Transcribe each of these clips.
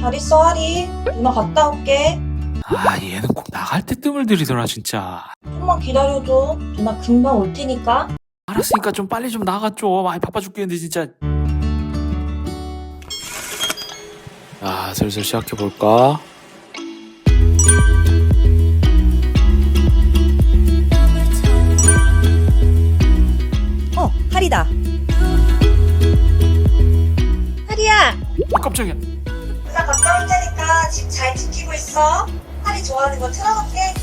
잘 있어, 하리. 누나 갔다 올게. 아 얘는 꼭 나갈 때 뜸을 들이더라 진짜 좀만 기다려줘. 누나 금방 올 테니까. 알았으니까 좀 빨리 좀 나가줘 많이 바빠 죽겠는데 진짜 아 슬슬 시작해볼까? 어, 하리다. 하리야. 어 깜짝이야 올 테니까 집 잘 지키고 있어. 하리 좋아하는 거 틀어놓게.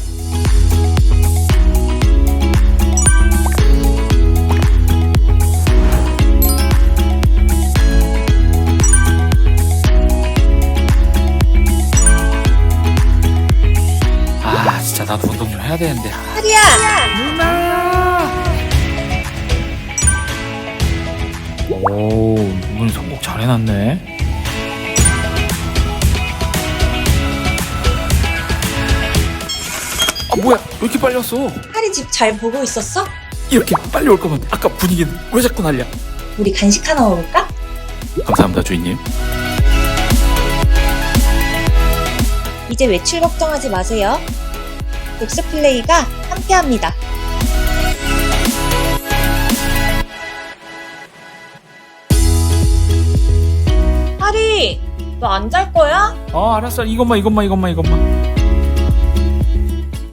아 진짜 나도 운동 좀 해야 되는데 아, 하리야. 누나 오 이번엔 선곡 잘 해놨네 아 뭐야 왜 이렇게 빨리 왔어 하리 집 잘 보고 있었어? 이렇게 빨리 올 거면 아까 분위기는 왜 자꾸 날려 우리 간식 하나 먹을까? 감사합니다 주인님 이제 외출 걱정하지 마세요. 독스 플레이가 함께합니다. 하리, 너 안 잘 거야? 어 알았어 이것만 이것만 이것만 이것만